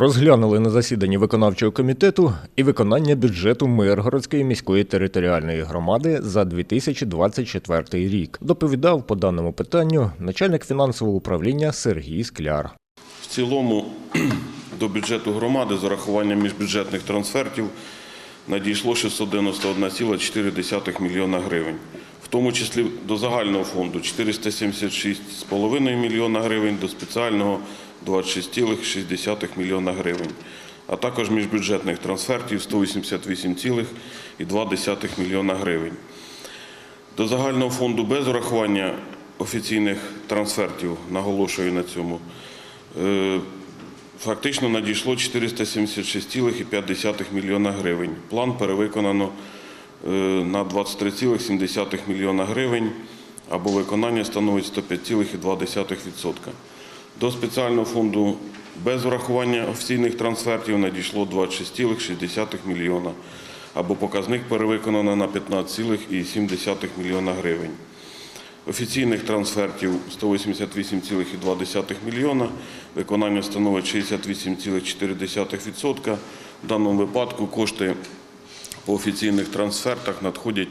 Розглянули на засіданні виконавчого комітету і виконання бюджету Миргородської міської територіальної громади за 2024 рік. Доповідав по даному питанню начальник фінансового управління Сергій Скляр. В цілому до бюджету громади з урахуванням міжбюджетних трансфертів надійшло 691,4 мільйона гривень. В тому числі до загального фонду 476,5 мільйона гривень, до спеціального 26,6 мільйона гривень, а також міжбюджетних трансфертів 188,2 мільйона гривень. До загального фонду без урахування офіційних трансфертів, наголошую на цьому, е, фактично надійшло 476,5 мільйона гривень. План перевиконано е, на 23,7 мільйона гривень, або виконання становить 105,2%. До спеціального фонду без урахування офіційних трансфертів надійшло 26,6 мільйона, або показник перевиконано на 15,7 мільйона гривень. Офіційних трансфертів 188,2 мільйона, виконання становить 68,4%. В даному випадку кошти по офіційних трансфертах надходять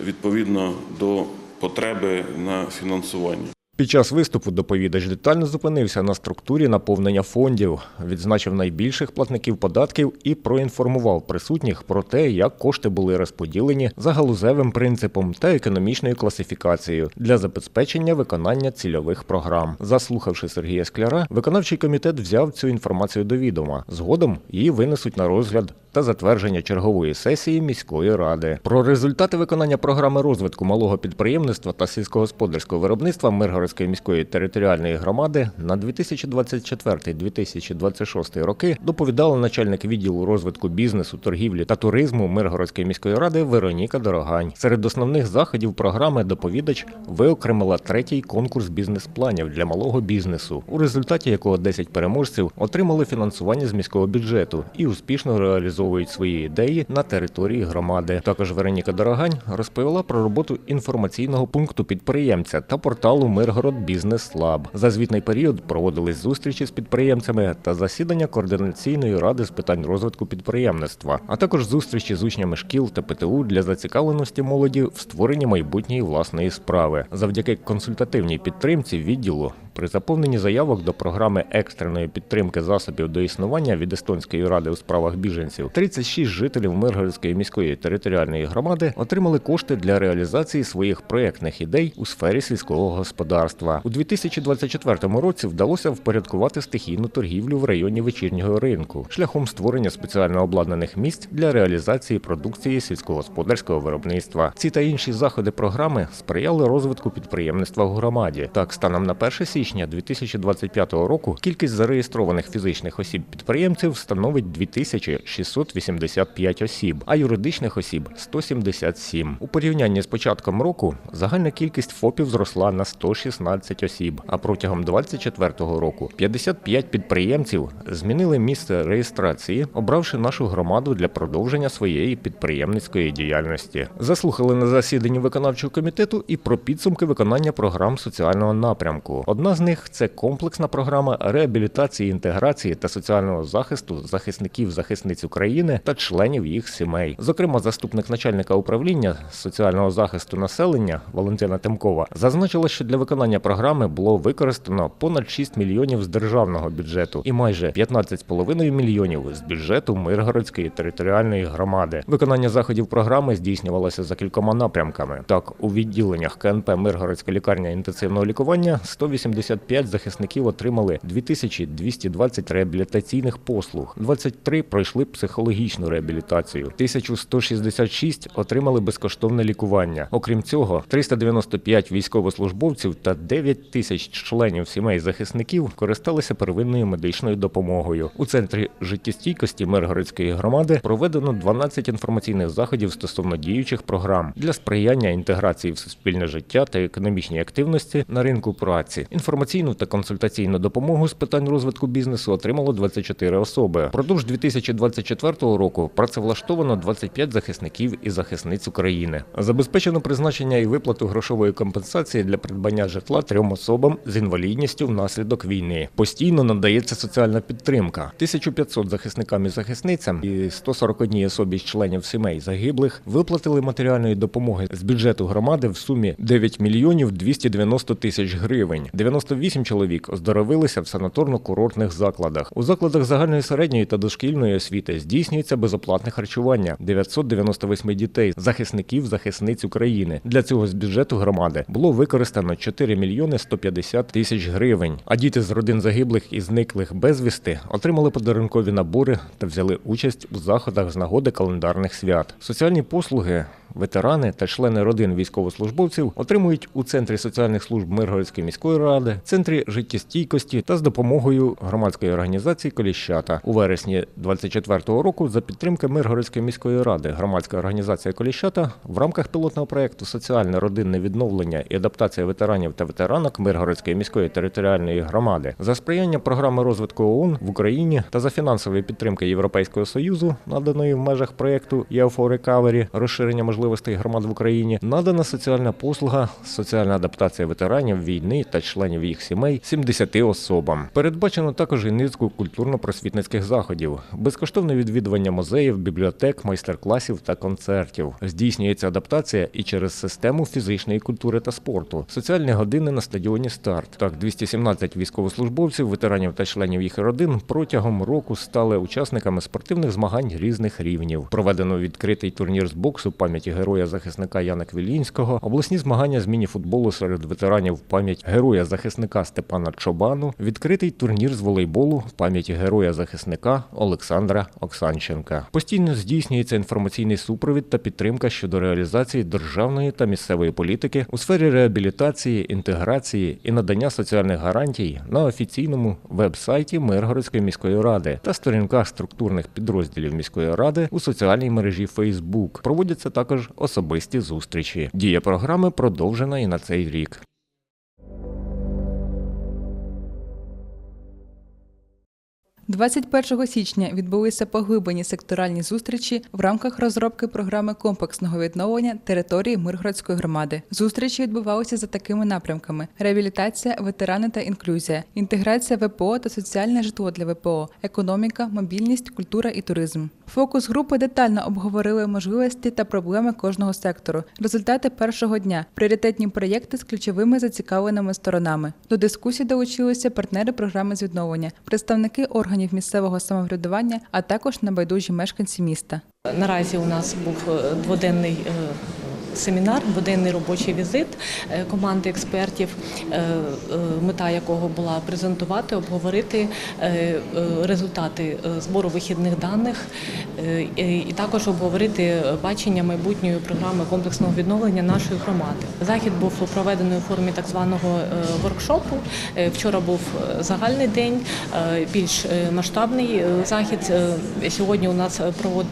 відповідно до потреби на фінансування. Під час виступу доповідач детально зупинився на структурі наповнення фондів, відзначив найбільших платників податків і проінформував присутніх про те, як кошти були розподілені за галузевим принципом та економічною класифікацією для забезпечення виконання цільових програм. Заслухавши Сергія Скляра, виконавчий комітет взяв цю інформацію до відома. Згодом її винесуть на розгляд та затвердження чергової сесії міської ради. Про результати виконання програми розвитку малого підприємництва та сільськогосподарського виробництва Миргородської міської територіальної громади на 2024-2026 роки доповідала начальник відділу розвитку бізнесу, торгівлі та туризму Миргородської міської ради Вероніка Дорогань. Серед основних заходів програми доповідач виокремила третій конкурс бізнес-планів для малого бізнесу, у результаті якого 10 переможців отримали фінансування з міського бюджету і успішно реалізовують свої ідеї на території громади. Також Вероніка Дорогань розповіла про роботу інформаційного пункту підприємця та порталу Миргород Бізнес Лаб. За звітний період проводились зустрічі з підприємцями та засідання координаційної ради з питань розвитку підприємництва, а також зустрічі з учнями шкіл та ПТУ для зацікавленості молоді в створенні майбутньої власної справи. Завдяки консультативній підтримці відділу при заповненні заявок до програми екстреної підтримки засобів до існування від Естонської ради у справах біженців 36 жителів Миргородської міської територіальної громади отримали кошти для реалізації своїх проєктних ідей у сфері сільського господарства. У 2024 році вдалося впорядкувати стихійну торгівлю в районі вечірнього ринку шляхом створення спеціально обладнаних місць для реалізації продукції сільськогосподарського виробництва. Ці та інші заходи програми сприяли розвитку підприємництва в громаді. Так, станом на 1 січня 2025 року кількість зареєстрованих фізичних осіб-підприємців становить 2685 осіб, а юридичних осіб 177. У порівнянні з початком року загальна кількість ФОПів зросла на 116 осіб, а протягом 2024 року 55 підприємців змінили місце реєстрації, обравши нашу громаду для продовження своєї підприємницької діяльності. Заслухали на засіданні виконавчого комітету і про підсумки виконання програм соціального напрямку. Одна з них це комплексна програма реабілітації, інтеграції та соціального захисту захисників захисниць України та членів їх сімей. Зокрема, заступник начальника управління соціального захисту населення Валентина Темкова зазначила, що для виконання програми було використано понад 6 мільйонів з державного бюджету і майже 15,5 мільйонів з бюджету Миргородської територіальної громади. Виконання заходів програми здійснювалося за кількома напрямками. Так, у відділеннях КНП Миргородська лікарня інтенсивного лікування 185 захисників отримали 2220 реабілітаційних послуг, 23 пройшли психологічну реабілітацію, 1166 отримали безкоштовне лікування. Окрім цього, 395 військовослужбовців та 9 тисяч членів сімей захисників користалися первинною медичною допомогою. У центрі життєстійкості Миргородської громади проведено 12 інформаційних заходів стосовно діючих програм для сприяння інтеграції в суспільне життя та економічній активності на ринку праці. Інформаційну та консультаційну допомогу з питань розвитку бізнесу отримало 24 особи. Продовж 2024 року працевлаштовано 25 захисників і захисниць України. Забезпечено призначення і виплату грошової компенсації для придбання житла трьом особам з інвалідністю внаслідок війни. Постійно надається соціальна підтримка. 1500 захисникам і захисницям і 141 особі з членів сімей загиблих виплатили матеріальної допомоги з бюджету громади в сумі 9 мільйонів 290 тисяч гривень. 98 чоловік оздоровилися в санаторно-курортних закладах. У закладах загальної середньої та дошкільної освіти здійснюється безоплатне харчування 998 дітей, захисників, захисниць України. Для цього з бюджету громади було використано 4 мільйони 150 тисяч гривень. А діти з родин загиблих і зниклих безвісти отримали подарункові набори та взяли участь у заходах з нагоди календарних свят. Соціальні послуги. Ветерани та члени родин військовослужбовців отримують у центрі соціальних служб Миргородської міської ради, центрі життєстійкості та з допомогою громадської організації Коліщата у вересні 24-го року за підтримки Миргородської міської ради. Громадська організація Коліщата в рамках пілотного проекту Соціальне родинне відновлення і адаптація ветеранів та ветеранок Миргородської міської територіальної громади за сприяння програми розвитку ООН в Україні та за фінансової підтримки Європейського союзу, наданої в межах проекту EFO Recovery, розширення можливостей громад в Україні, надана соціальна послуга, соціальна адаптація ветеранів війни та членів їх сімей 70 особам. Передбачено також і низку культурно-просвітницьких заходів, безкоштовне відвідування музеїв, бібліотек, майстер-класів та концертів. Здійснюється адаптація і через систему фізичної культури та спорту, соціальні години на стадіоні Старт. Так, 217 військовослужбовців, ветеранів та членів їх родин протягом року стали учасниками спортивних змагань різних рівнів. Проведено відкритий турнір з боксу пам'яті героя захисника Яна Квілінського, обласні змагання з міні-футболу серед ветеранів в пам'ять героя захисника Степана Чобану, відкритий турнір з волейболу в пам'яті героя захисника Олександра Оксанченка. Постійно здійснюється інформаційний супровід та підтримка щодо реалізації державної та місцевої політики у сфері реабілітації, інтеграції і надання соціальних гарантій на офіційному веб-сайті Миргородської міської ради та сторінках структурних підрозділів міської ради у соціальній мережі Facebook. Проводяться також особисті зустрічі. Дія програми продовжена і на цей рік. – 21 січня відбулися поглиблені секторальні зустрічі в рамках розробки програми комплексного відновлення території Миргородської громади. Зустрічі відбувалися за такими напрямками: реабілітація, ветерани та інклюзія, інтеграція ВПО та соціальне житло для ВПО, економіка, мобільність, культура і туризм. Фокус групи детально обговорили можливості та проблеми кожного сектору, результати першого дня, пріоритетні проєкти з ключовими зацікавленими сторонами. До дискусії долучилися партнери програми з відновлення, представники органів місцевого самоврядування, а також небайдужі мешканці міста. Наразі у нас був е, дводенний е, семінар, дводенний робочий візит е, команди експертів, е, е, мета якого була презентувати, обговорити результати збору вихідних даних і також обговорити бачення майбутньої програми комплексного відновлення нашої громади. Захід був проведений у формі так званого воркшопу. Вчора був загальний день, більш масштабний захід. Сьогодні у нас провод,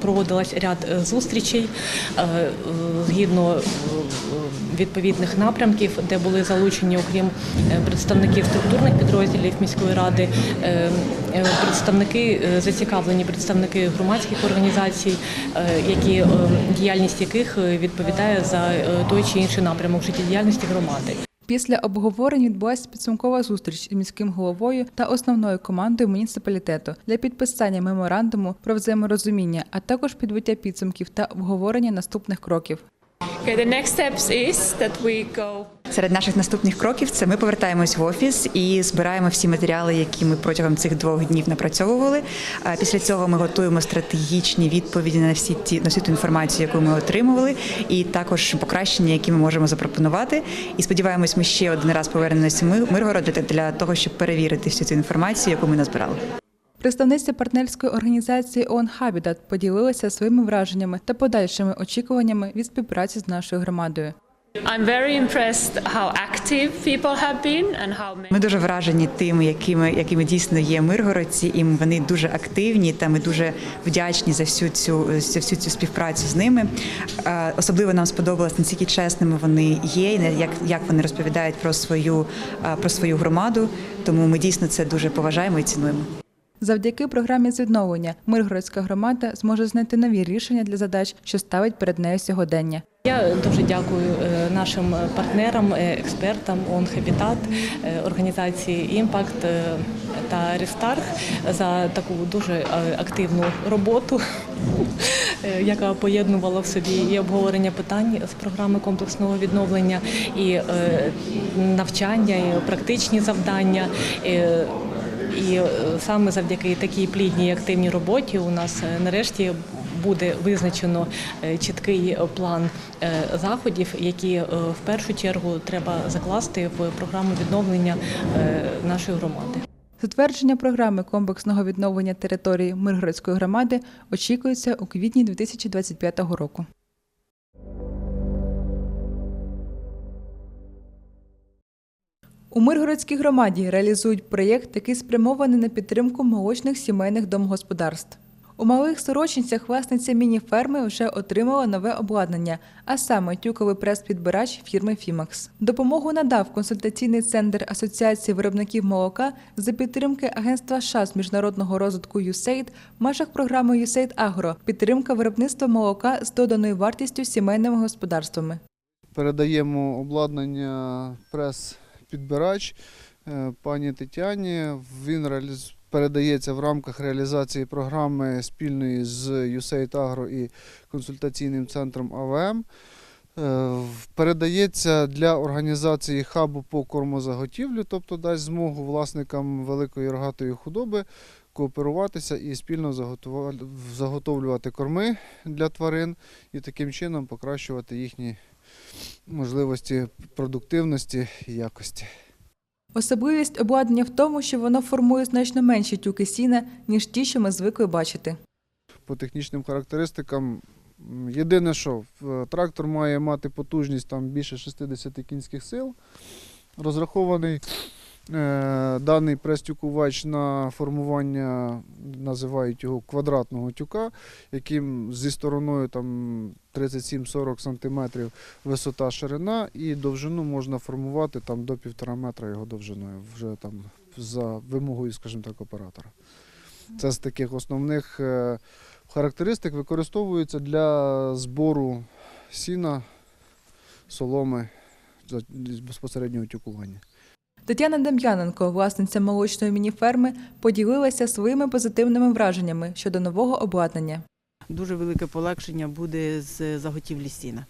проводилась ряд зустрічей згідно е, відповідних напрямків, де були залучені, окрім е, представників структурних підрозділів міської ради, е, е, представники е, зацікавлені представники громадських організацій, е, які е, діяльність яких е, відповідає за е, той чи інший напрямок життєдіяльності громади. Після обговорень відбулася підсумкова зустріч з міським головою та основною командою муніципалітету для підписання меморандуму про взаєморозуміння, а також підбиття підсумків та обговорення наступних кроків. Серед наших наступних кроків це ми повертаємось в офіс і збираємо всі матеріали, які ми протягом цих двох днів напрацьовували. Після цього ми готуємо стратегічні відповіді на всі ті на всю ту інформацію, яку ми отримували, і також покращення, які ми можемо запропонувати. І сподіваємось, ми ще один раз повернемося в Ми- Миргород для- для того, щоб перевірити всю цю інформацію, яку ми назбирали. Представниця партнерської організації ООН Habitat поділилася своїми враженнями та подальшими очікуваннями від співпраці з нашою громадою. I'm very impressed how active people have been and how many. Ми дуже вражені тим, якими, якими дійсно є миргородці, і вони дуже активні. Та ми дуже вдячні за всю цю за всю цю співпрацю з ними. Особливо нам сподобалось наскільки чесними вони є, і як, як вони розповідають про свою про свою громаду. Тому ми дійсно це дуже поважаємо і цінуємо. Завдяки програмі з відновлення Миргородська громада зможе знайти нові рішення для задач, що ставить перед нею сьогодення. Я дуже дякую е, нашим партнерам, е, експертам ООН Хабітат, е, організації Імпакт та Рестарх за таку дуже активну роботу, яка поєднувала в собі і обговорення питань з програми комплексного відновлення, і навчання, і практичні завдання. е, І е, саме завдяки такій плідній активній роботі у нас е, нарешті буде визначено е, чіткий план заходів, які в першу чергу треба закласти в програму відновлення нашої громади. Затвердження програми комплексного відновлення території Миргородської громади очікується у квітні 2025 року. У Миргородській громаді реалізують проєкт, який спрямований на підтримку молочних сімейних домогосподарств. У малих сорочинцях власниця міні-ферми вже отримала нове обладнання, а саме тюковий прес-підбирач фірми Фімакс. Допомогу надав консультаційний центр Асоціації виробників молока за підтримки Агентства США з міжнародного розвитку USAID в межах програми USAID Agro – підтримка виробництва молока з доданою вартістю сімейними господарствами. передаємо обладнання прес-підбирач е, пані Тетяні. Він реаліз... передається в рамках реалізації програми спільної з USAID Agro і консультаційним центром АВМ. Е, Передається для організації хабу по кормозаготівлю, тобто дасть змогу власникам великої рогатої худоби кооперуватися і спільно заготовлювати корми для тварин і таким чином покращувати їхні можливості продуктивності і якості. Особливість обладнання в тому, що воно формує значно менші тюки сіна, ніж ті, що ми звикли бачити. По технічним характеристикам, єдине, що трактор має мати потужність там більше 60 кінських сил. Розрахований е, даний прес-тюкувач на формування, називають його квадратного тюка, яким зі стороною там 37-40 см висота ширина, і довжину можна формувати там до півтора метра його довжиною, вже там за вимогою, скажімо так, оператора. Це з таких основних е, характеристик використовується для збору сіна, соломи безпосереднього тюкування. Тетяна Дем'яненко, власниця молочної мініферми, поділилася своїми позитивними враженнями щодо нового обладнання. дуже велике полегшення буде з заготівлі сіна.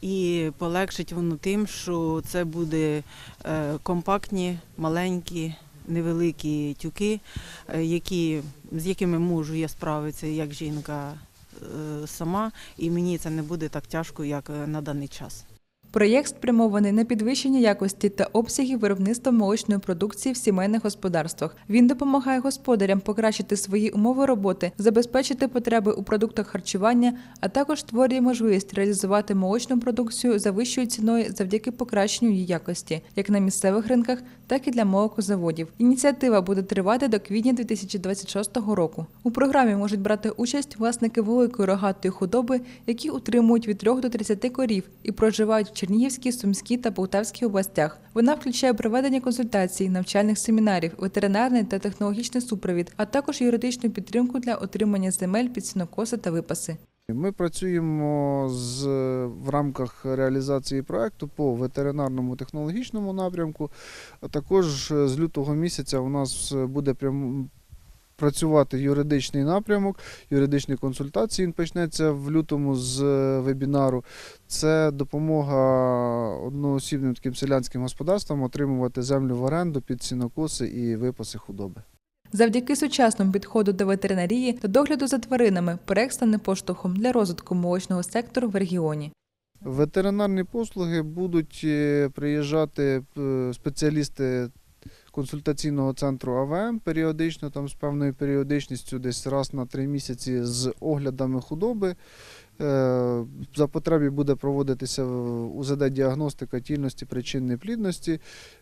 І полегшить воно тим, що це буде е, компактні, маленькі, невеликі тюки, е, які, з якими можу я справитися як жінка е, сама, і мені це не буде так тяжко, як на даний час. Проєкт спрямований на підвищення якості та обсягів виробництва молочної продукції в сімейних господарствах. Він допомагає господарям покращити свої умови роботи, забезпечити потреби у продуктах харчування, а також створює можливість реалізувати молочну продукцію за вищою ціною завдяки покращенню її якості, як на місцевих ринках, так і для молокозаводів. Ініціатива буде тривати до квітня 2026 року. У програмі можуть брати участь власники великої рогатої худоби, які утримують від 3 до 30 корів і проживають в Чернігівській, Сумській та Полтавській областях. Вона включає проведення консультацій, навчальних семінарів, ветеринарний та технологічний супровід, а також юридичну підтримку для отримання земель під сінокоси та випаси. Ми працюємо з, в рамках реалізації проекту по ветеринарному технологічному напрямку. Також з лютого місяця у нас буде прям працювати юридичний напрямок, юридичні консультації. Він почнеться в лютому з е, вебінару. Це допомога одноосібним таким селянським господарствам отримувати землю в оренду під сінокоси і випаси худоби. Завдяки сучасному підходу до ветеринарії та догляду за тваринами проект стане поштовхом для розвитку молочного сектору в регіоні. Ветеринарні послуги будуть е, приїжджати е, спеціалісти консультаційного центру АВМ періодично, там з певною періодичністю, десь раз на три місяці з оглядами худоби. Е, За потребі буде проводитися УЗД-діагностика тільності причин неплідності.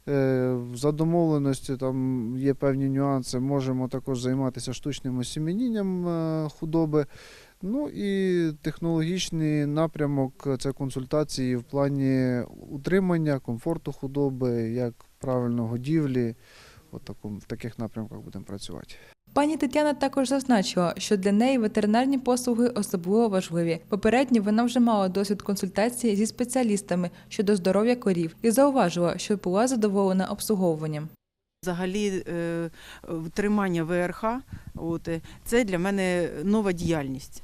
Е, За домовленістю там є певні нюанси. Можемо також займатися штучним осімінінням е, худоби. Ну і технологічний напрямок це консультації в плані утримання, комфорту худоби, як правильно годівлі. От такому, в таких напрямках будемо працювати. Пані Тетяна також зазначила, що для неї ветеринарні послуги особливо важливі. Попередньо вона вже мала досвід консультації зі спеціалістами щодо здоров'я корів і зауважила, що була задоволена обслуговуванням. Взагалі, е, тримання ВРХ от, е, це для мене нова діяльність.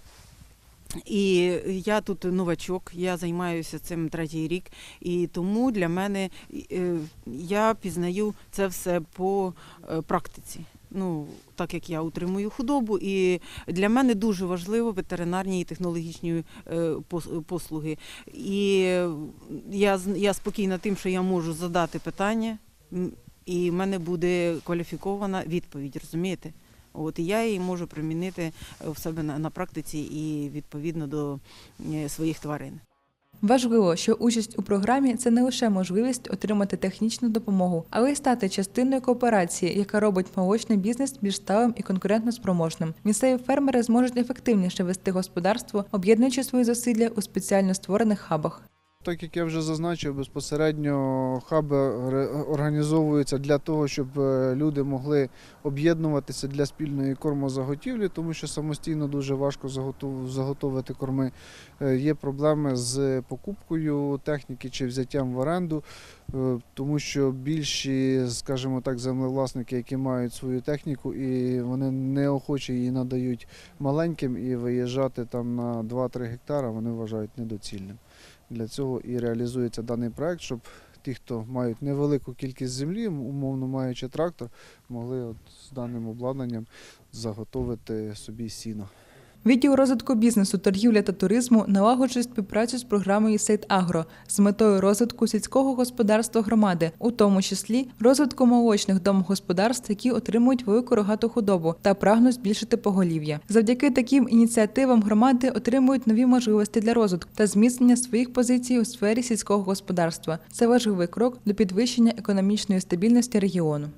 І я тут новачок, я займаюся цим третій рік, і тому для мене е, я пізнаю це все по е, практиці. Ну, так як я утримую худобу, і для мене дуже важливо ветеринарні і технологічні е, послуги. І я, я спокійна тим, що я можу задати питання, і в мене буде кваліфікована відповідь, розумієте? От і я її можу примінити е, в себе на, практиці і відповідно до е, своїх тварин. Важливо, що участь у програмі це не лише можливість отримати технічну допомогу, але й стати частиною кооперації, яка робить молочний бізнес більш сталим і конкурентно спроможним. Місцеві фермери зможуть ефективніше вести господарство, об'єднуючи свої зусилля у спеціально створених хабах. Так як я вже зазначив, безпосередньо хаби ре- організовуються для того, щоб е, люди могли об'єднуватися для спільної кормозаготівлі, тому що самостійно дуже важко заготовити корми. Е, Є проблеми з покупкою техніки чи взяттям в оренду, е, тому що більші, скажімо так, землевласники, які мають свою техніку, і вони неохоче її надають маленьким і виїжджати там на 2-3 гектара, вони вважають недоцільним. Для цього і реалізується даний проект, щоб ті, хто мають невелику кількість землі, умовно маючи трактор, могли от з даним обладнанням заготовити собі сіно. Відділ розвитку бізнесу, торгівлі та туризму налагоджує співпрацю з програмою Сейт Агро з метою розвитку сільського господарства громади, у тому числі розвитку молочних домогосподарств, які отримують велику рогату худобу та прагнуть збільшити поголів'я. Завдяки таким ініціативам громади отримують нові можливості для розвитку та зміцнення своїх позицій у сфері сільського господарства. Це важливий крок до підвищення економічної стабільності регіону.